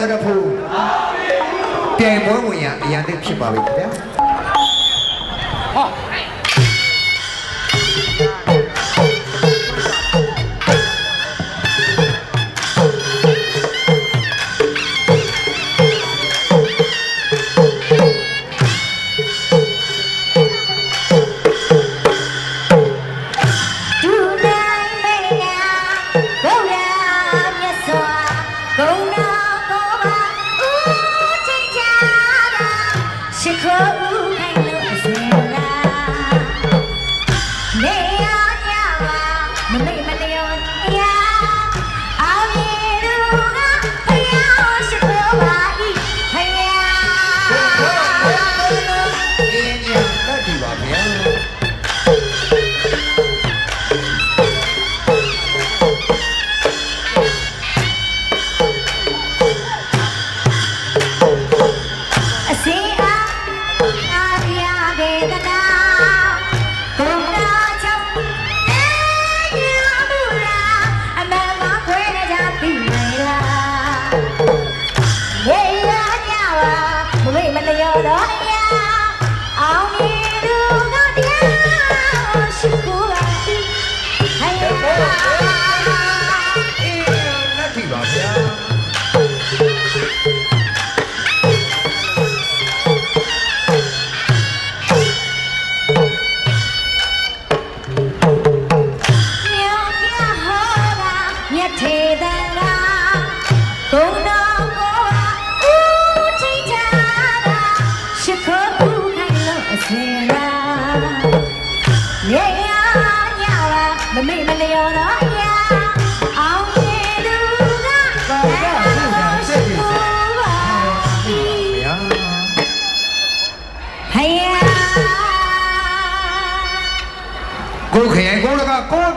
တရဖူပြိုင်ပွဲဝင်ရအရန်သိဖြစ်ပါပြီခင်ဗျာဒူ ပါမမေ့မလျော်ရာ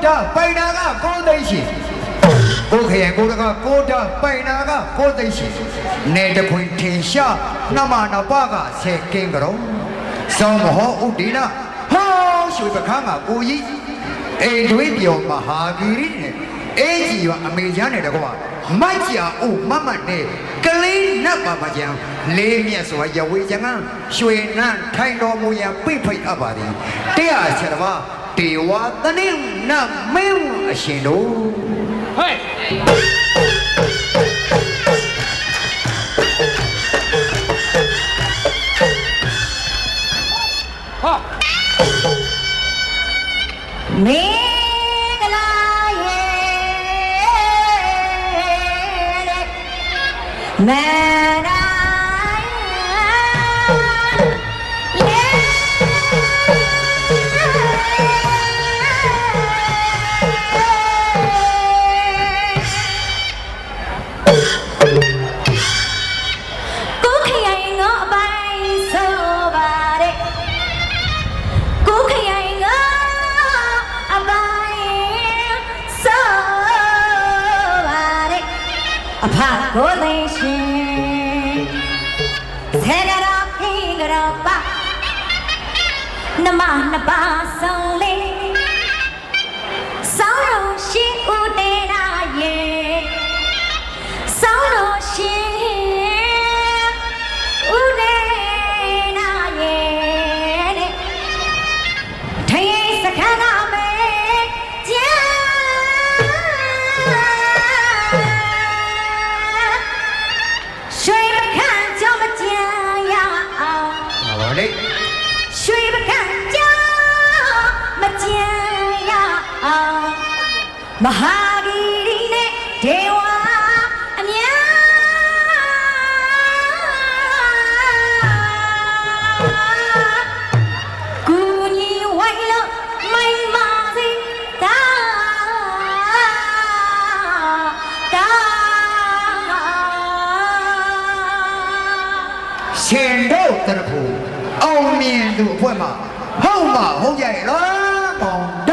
တာပိုင်နာကကိုသိရှိကိုခရိုင်ကိုလကကိုတာပိုင်နာကကိုသိရှိနေတခွင်ထင်ရှားနမနာပကဆဲကင်းကြတော့စောင်းမဟောဥဒိနာဟောရွှေပခန်းကကိုကြီးအိမ်တွေးပြောမဟာဂီရိနဲ့အေးကြီးရအမေချမ်းနဲ့တကွာမိုက်ကြာအိုမမတ်နဲ့ကလေးနတ်ပါမကြံလေးမြတ်စွာရဝေချံကရွှေနန်းထိုင်တော်မူရန်ပြိဖိတ်အပ်ပါသည်တရားချက်တော် တေဝသနိနမင်းအရှင်တို့ဟဲ့ဟာ အဖကိုသိရှင်ဆယ်ရတော့ခိကြတော့ပါနမနှစ်ပါးဆုံးလေး မဟာဂီရီနဲ့ဒေဝအများကူညီဝိုင်းလို့မိုင်းမာစီတာတာရှင်တို့တရဖူအောင်မြင်သူအဖွဲ့မှာဟုတ်မှာဟုတ်ကြရဲ့လား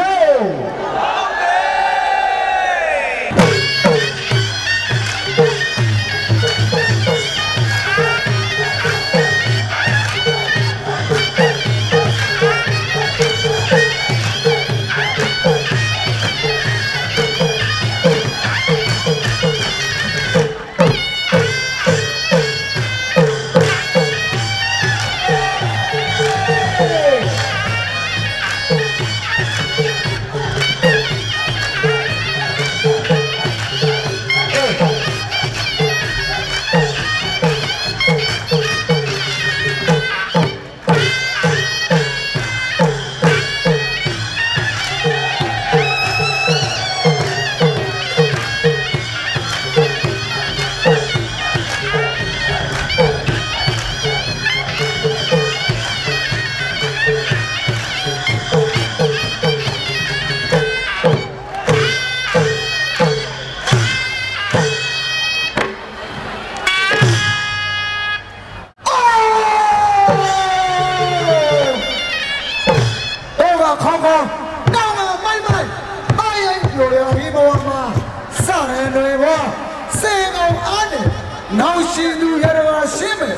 နောက်ရှိသူရတကာရှင်းမယ်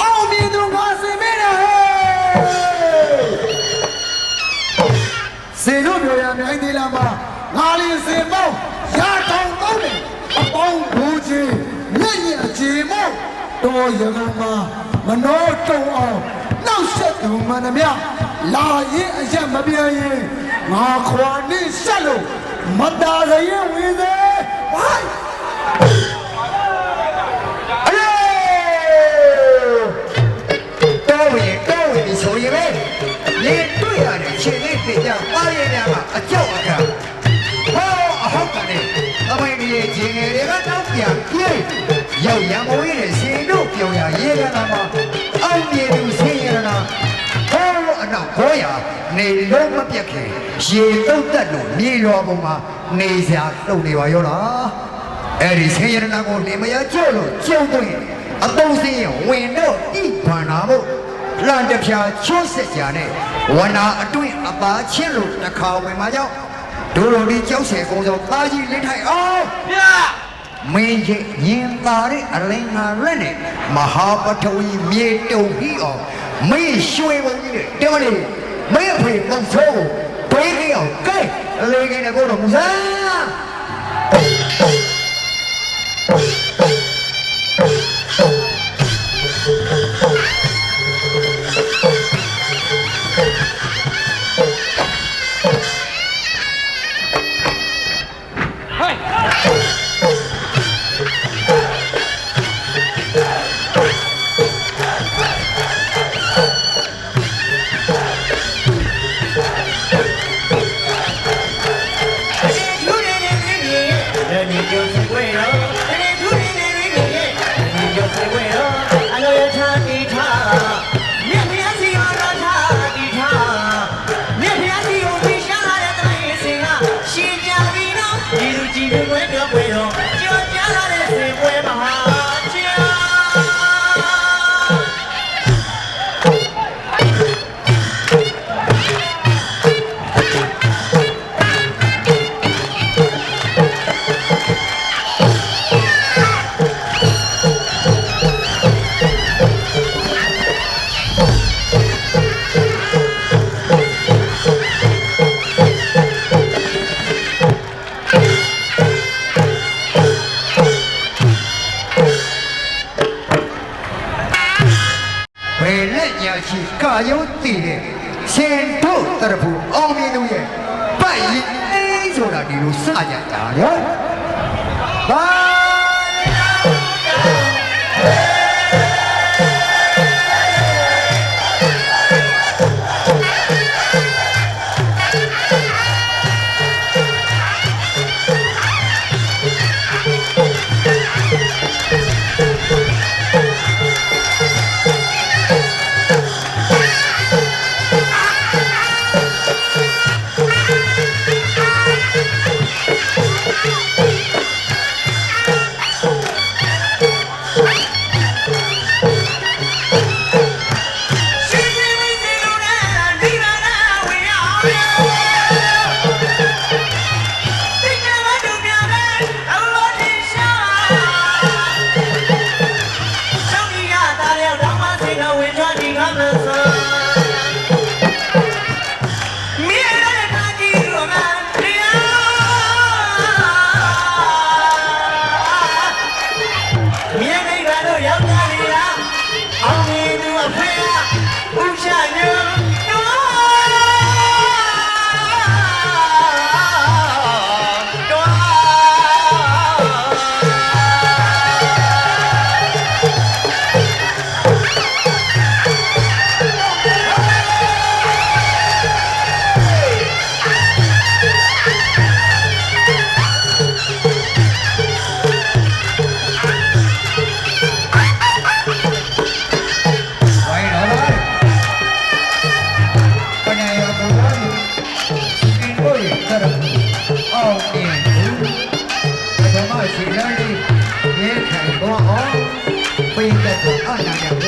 အောင်မြင်သူငါစင်မေးတယ်ဟဲ့စေတို့ပြောရမြိုင်းသေးလားမငါလေးစင်ပေါင်းရတောင်တောင်းတယ်အပေါင်းဘူးချင်းညံ့ညံ့ကြေမို့တော်ရကမှာမနှောတုံအောင်နောက်ဆက်သူမှန်သမျှလာရင်အရက်မပြောင်းရင်ငါခွာနေဆက်လို့မတာရရင်ဝင်သေးဝိုင်း က်ခေါ်ရနေလုံးမပြတ်ခင်ရေတုတ်တက်လို့မြေတော်ပေါ်မှာနေစရာလုံနေပါရောလားအဲ့ဒီဆင်းရဲနာကိုလင်မယားကြောက်လို့ကြောက်သွင်းအတုံးစင်းဝင်တော့ဣဗန္နာမို့လန်တဖြာချွတ်ဆက်ကြတဲ့ဝနာအတွင်းအပါချင်းလို့တစ်ခါဝင်มาကြောက်ဒိုလိုဒီကြောက်ဆယ်ကုန်းစောတာကြီးလင်းထိုင်အောင်ဗျာမင်းရဲ့ညင်သာတဲ့အလင်းငါရက်နဲ့မဟာပထဝီမြေတုံပြီးအောင်မင်းရွှေဘုံကြီးတဲ့တော်နေ မင်းအဖေမုံဆိုးကိုတွေးကြည့်အောင်ကဲလေးကနေကိုတော့မူစား ရှိကာယုံတည်တဲ့ရှင်တို့တရဖူအောင်မြင်သူရဲ့ပတ်ရင်အေးဆိုတာဒီလိုစကြတာရောဘာ ဓမ္မရှိလ